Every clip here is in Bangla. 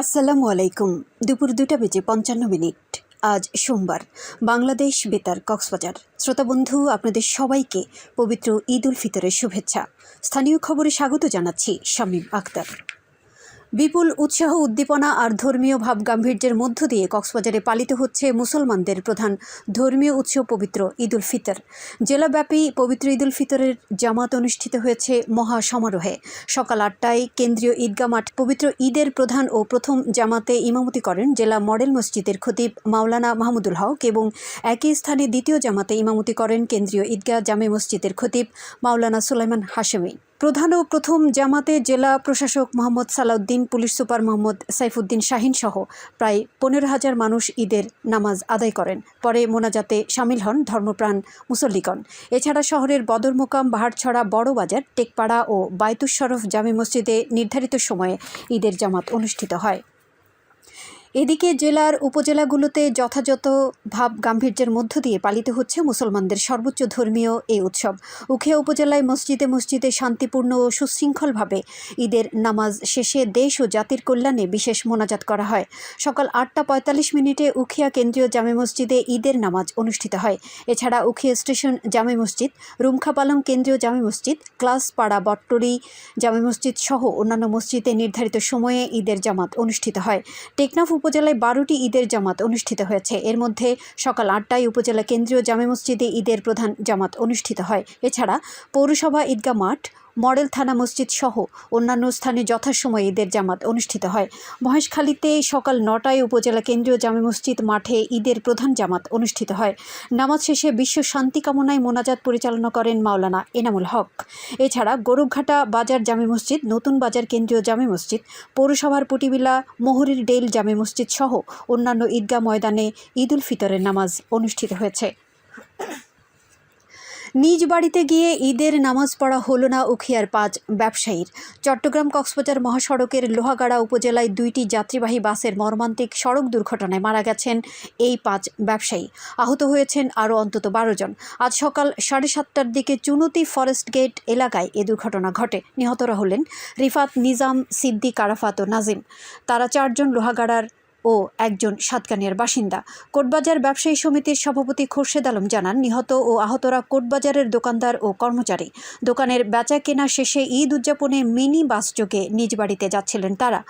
আসসালামু আলাইকুম। দুপুর দুটা বেজে পঞ্চান্ন মিনিট। আজ সোমবার। বাংলাদেশ বেতার কক্সবাজার। শ্রোতা বন্ধু, আপনাদের সবাইকে পবিত্র ঈদ উল ফিতরের শুভেচ্ছা। স্থানীয় খবরে স্বাগত জানাচ্ছি শামীম আক্তার বিপুল উৎসাহ, উদ্দীপনা আর ধর্মীয় ভাব গাম্ভীর্যের মধ্য দিয়ে কক্সবাজারে পালিত হচ্ছে মুসলমানদের প্রধান ধর্মীয় উৎসব পবিত্র ঈদ উল ফিতর। জেলাব্যাপী পবিত্র ঈদ উল ফিতরের জামাত অনুষ্ঠিত হয়েছে মহা সমারোহে সকাল আটটায় কেন্দ্রীয় ঈদগা মাঠ পবিত্র ঈদের প্রধান ও প্রথম জামাতে ইমামতি করেন জেলা মডেল মসজিদের খতিব মাওলানা মাহমুদুল হক এবং একই স্থানে দ্বিতীয় জামাতে ইমামতি করেন কেন্দ্রীয় ঈদগা জামে মসজিদের খতিব মাওলানা সুলাইমান হাশেমি। প্রধান ও প্রথম জামাতে জেলা প্রশাসক মোহাম্মদ সালাউদ্দিন, পুলিশ সুপার মোহাম্মদ সাইফুদ্দিন শাহিন সহ প্রায় পনেরো হাজার মানুষ ঈদের নামাজ আদায় করেন। পরে মোনাজাতে সামিল হন ধর্মপ্রাণ মুসল্লিগণ। এছাড়া শহরের বদরমোকাম, বাহারছড়া, বড় বাজার, টেকপাড়া ও বায়তুস শরফ জামে মসজিদে নির্ধারিত সময়ে ঈদের জামাত অনুষ্ঠিত হয়। এদিকে জেলার উপজেলাগুলোতে যথাযথ ভাব গাম্ভীর্যের মধ্য দিয়ে পালিত হচ্ছে মুসলমানদের সর্বোচ্চ ধর্মীয় এই উৎসব। উখিয়া উপজেলায় মসজিদে মসজিদে শান্তিপূর্ণ ও সুশৃঙ্খলভাবে ঈদের নামাজ শেষে দেশ ও জাতির কল্যাণে বিশেষ মোনাজাত করা হয়। সকাল আটটা পঁয়তাল্লিশ মিনিটে উখিয়া কেন্দ্রীয় জামে মসজিদে ঈদের নামাজ অনুষ্ঠিত হয়। এছাড়া উখিয়া স্টেশন, জামে মসজিদ রুমখাপালং কেন্দ্রীয় জামে মসজিদ, ক্লাস পাড়া বট্টরি জামে মসজিদ সহ অন্যান্য মসজিদে নির্ধারিত সময়ে ঈদের জামাত অনুষ্ঠিত হয়। টেকনাফ উপজেলায় বারোটি ঈদের জামাত অনুষ্ঠিত হয়েছে। এর মধ্যে সকাল আটটায় উপজেলা কেন্দ্রীয় জামে মসজিদে ঈদের প্রধান জামাত অনুষ্ঠিত হয়। এছাড়া পৌরসভা ঈদগাহ মাঠ মডেল থানা মসজিদ সহ অন্যান্য স্থানে যথাসময়ে ঈদের জামাত অনুষ্ঠিত হয়। মহেশখালীতে সকাল নটায় উপজেলা কেন্দ্রীয় জামে মসজিদ মাঠে ঈদের প্রধান জামাত অনুষ্ঠিত হয়। নামাজ শেষে বিশ্ব শান্তি কামনায় মোনাজাত পরিচালনা করেন মাওলানা এনামুল হক। এছাড়া গরুঘাটা বাজার জামে মসজিদ, নতুন বাজার কেন্দ্রীয় জামে মসজিদ, পৌরসভার পটিবিলা, মোহরির ডেল জামে মসজিদ সহ অন্যান্য ঈদগাহ ময়দানে ঈদ উল ফিতরের নামাজ অনুষ্ঠিত হয়েছে। নিজ বাড়িতে গিয়ে ঈদের নামাজ পড়া হলো না উখিয়ার পাঁচ ব্যবসায়ীর। চট্টগ্রাম কক্সবাজার মহাসড়কের লোহাগাড়া উপজেলায় দুইটি যাত্রীবাহী বাসের মর্মান্তিক সড়ক দুর্ঘটনায় মারা গেছেন এই পাঁচ ব্যবসায়ী। আহত হয়েছেন আরও অন্তত বারো জন। আজ সকাল সাড়ে সাতটার দিকে চুনতি ফরেস্ট গেট এলাকায় এ দুর্ঘটনা ঘটে। নিহতরা হলেন রিফাত নিজাম, সিদ্দিক আরাফাত ও নাজিম। তারা চারজন লোহাগাড়ার ও একজন সাতকানিয়ার বাসিন্দা। কোটবাজার ব্যবসায়ী সমিতির সভাপতি খোরশেদ আলম জানান, নিহত ও আহতরা কোটবাজারের দোকানদার ও কর্মচারী। দোকানের বেচা কেনা শেষে ঈদ উদযাপনে মিনি বাস যোগে নিজ বাড়িতে যাচ্ছিলেন তারা।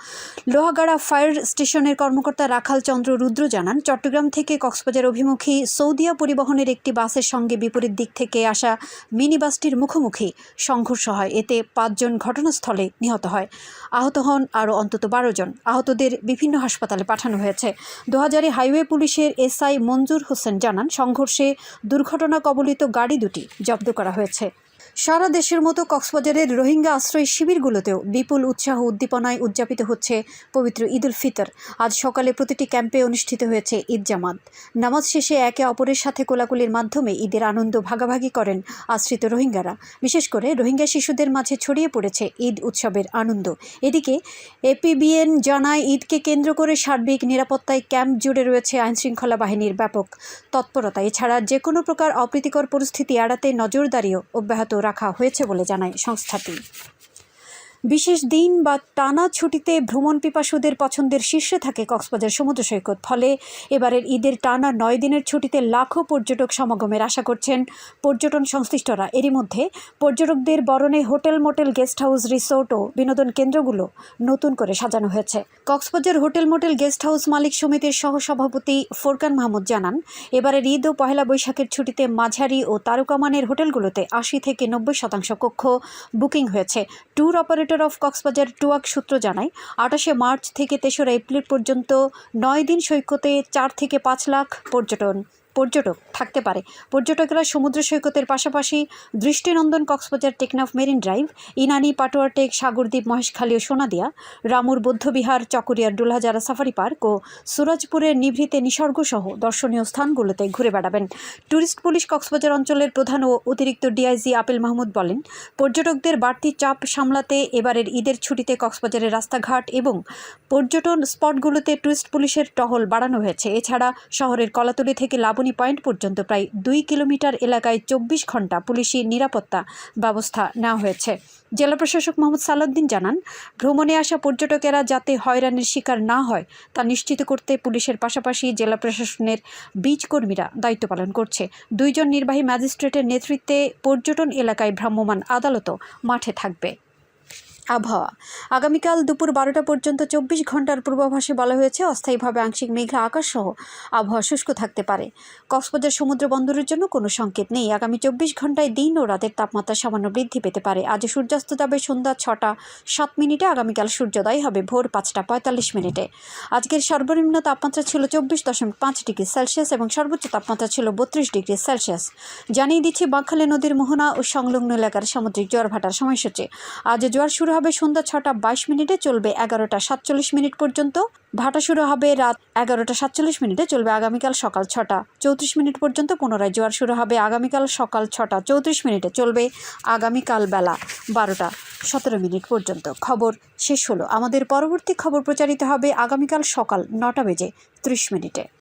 লোহাগাড়া ফায়ার স্টেশনের কর্মকর্তা রাখাল চন্দ্র রুদ্র জানান, চট্টগ্রাম থেকে কক্সবাজার অভিমুখী সৌদিয়া পরিবহনের একটি বাসের সঙ্গে বিপরীত দিক থেকে আসা মিনি বাসটির মুখোমুখি সংঘর্ষ হয়। এতে পাঁচজন ঘটনাস্থলে নিহত হয়। আহত হন আরও অন্তত বারো জন। আহতদের বিভিন্ন হাসপাতালে পাঠানো হয়েছে। দোহাজারি হাইওয়ে পুলিশের এসআই মঞ্জুর হোসেন জানান, সংঘর্ষে দুর্ঘটনা কবলিত গাড়ি দুটি জব্দ করা হয়েছে। সারা দেশের মতো কক্সবাজারের রোহিঙ্গা আশ্রয় শিবিরগুলোতেও বিপুল উৎসাহ উদ্দীপনায় উদযাপিত হচ্ছে পবিত্র ঈদ উল ফিতর। আজ সকালে প্রতিটি ক্যাম্পে অনুষ্ঠিত হয়েছে ঈদ জামাত। নামাজ শেষে একে অপরের সাথে কোলাকুলির মাধ্যমে ঈদের আনন্দ ভাগাভাগি করেন আশ্রিত রোহিঙ্গারা। বিশেষ করে রোহিঙ্গা শিশুদের মাঝে ছড়িয়ে পড়েছে ঈদ উৎসবের আনন্দ। এদিকে এপিবিএন জানায়, ঈদকে কেন্দ্র করে সার্বিক নিরাপত্তায় ক্যাম্প জুড়ে রয়েছে আইনশৃঙ্খলা বাহিনীর ব্যাপক তৎপরতা। এছাড়া যে কোনো প্রকার অপ্রীতিকর পরিস্থিতি এড়াতে নজরদারিও অব্যাহত রাখা হয়েছে বলে জানায় সংস্থাটি। বিশেষ দিন বা টানা ছুটিতে ভ্রমণ পিপাসুদের পছন্দের শীর্ষে থাকে কক্সবাজার সমুদ্র সৈকত। ফলে এবারের ঈদের টানা নয় দিনের ছুটিতে লাখো পর্যটক সমাগমের আশা করছেন পর্যটন সংশ্লিষ্টরা। এরই মধ্যে পর্যটকদের বরণে hotel, motel, guest house, resort ও বিনোদন কেন্দ্রগুলো নতুন করে সাজানো হয়েছে। Cox's Bazar hotel, motel, guest house মালিক সমিতির সহসভাপতি ফোরকান মাহমুদ জানান, এবারের ঈদ ও পহেলা বৈশাখের ছুটিতে মাঝারি ও তারকামানের হোটেলগুলোতে আশি থেকে নব্বই শতাংশ কক্ষ বুকিং হয়েছে। Tour operator of Cox's Bazar TOAC সূত্র জানায় আঠাশে মার্চ থেকে তেসরা এপ্রিল পর্যন্ত নয় দিন সৈকতে চার থেকে পাঁচ লাখ পর্যটন। পর্যটক থাকতে পারে। পর্যটকরা সমুদ্র সৈকতের পাশাপাশি দৃষ্টিনন্দন কক্সবাজার টেকনাফ মেরিন ড্রাইভ, ইনানি পাটোয়ার টেক, সাগরদ্বীপ মহেশখালী ও সোনাদিয়া, রামুর বৌদ্ধবিহার, চকরিয়ার ডুলহাজারা সাফারি পার্ক ও সুরজপুরের নিভৃতে নিসর্গসহ দর্শনীয় স্থানগুলোতে ঘুরে বেড়াবেন। ট্যুরিস্ট পুলিশ কক্সবাজার অঞ্চলের প্রধান ও অতিরিক্ত ডিআইজি আপেল মাহমুদ বলেন, পর্যটকদের বাড়তি চাপ সামলাতে এবারের ঈদের ছুটিতে কক্সবাজারের রাস্তাঘাট এবং পর্যটন স্পটগুলোতে টুরিস্ট পুলিশের টহল বাড়ানো হয়েছে। এছাড়া শহরের কলাতলি থেকে লাবণী খনি পয়েন্ট পর্যন্ত প্রায় দুই কিলোমিটার এলাকায় চব্বিশ ঘণ্টা পুলিশি নিরাপত্তা ব্যবস্থা নেওয়া হয়েছে। জেলা প্রশাসক মোহাম্মদ সালাউদ্দিন জানান, ভ্রমণে আসা পর্যটকেরা যাতে হয়রানির শিকার না হয়, তা নিশ্চিত করতে পুলিশের পাশাপাশি জেলা প্রশাসনের বীজ কর্মীরা দায়িত্ব পালন করছে। দুইজন নির্বাহী ম্যাজিস্ট্রেটের নেতৃত্বে পর্যটন এলাকায় ভ্রাম্যমাণ আদালতও মাঠে থাকবে। আবহাওয়া। আগামীকাল দুপুর বারোটা পর্যন্ত চব্বিশ ঘণ্টার পূর্বাভাসে বলা হয়েছে, অস্থায়ীভাবে আংশিক মেঘলা আকাশ সহ আবহাওয়া শুষ্ক থাকতে পারে। কক্সবাজার সমুদ্র বন্দরের জন্য কোনো সংকেত নেই। আগামী চব্বিশ ঘন্টায় দিন ও রাতের তাপমাত্রা সামান্য বৃদ্ধি পেতে পারে। আজ সূর্যাস্ত যাবে সন্ধ্যা ছটা সাত মিনিটে, আগামীকাল সূর্যোদয় হবে ভোর পাঁচটা পঁয়তাল্লিশ মিনিটে। আজকের সর্বনিম্ন তাপমাত্রা ছিল চব্বিশ দশমিক পাঁচ ডিগ্রি সেলসিয়াস এবং সর্বোচ্চ তাপমাত্রা ছিল বত্রিশ ডিগ্রি সেলসিয়াস। জানিয়ে দিচ্ছে, বাঁকখালী নদীর মোহনা ও সংলগ্ন এলাকার সামুদ্রিক জোয়ার ভাটার সময়সূচি। আজ জোয়ার শুরু হবে সন্ধ্যা ছটা বাইশ মিনিটে চলবে এগারোটা সাতচল্লিশ মিনিট পর্যন্ত। ভাটা শুরু হবে রাত এগারোটা সাতচল্লিশ মিনিটে চলবে আগামীকাল সকাল ছটা। চৌত্রিশ মিনিট পর্যন্ত পুনরায় জোয়ার শুরু হবে আগামীকাল সকাল ছটা। চৌত্রিশ মিনিটে চলবে আগামীকাল বেলা বারোটা সতেরো মিনিট পর্যন্ত। খবর শেষ হলো। আমাদের পরবর্তী খবর প্রচারিত হবে আগামীকাল সকাল নটা বেজে ত্রিশ মিনিটে।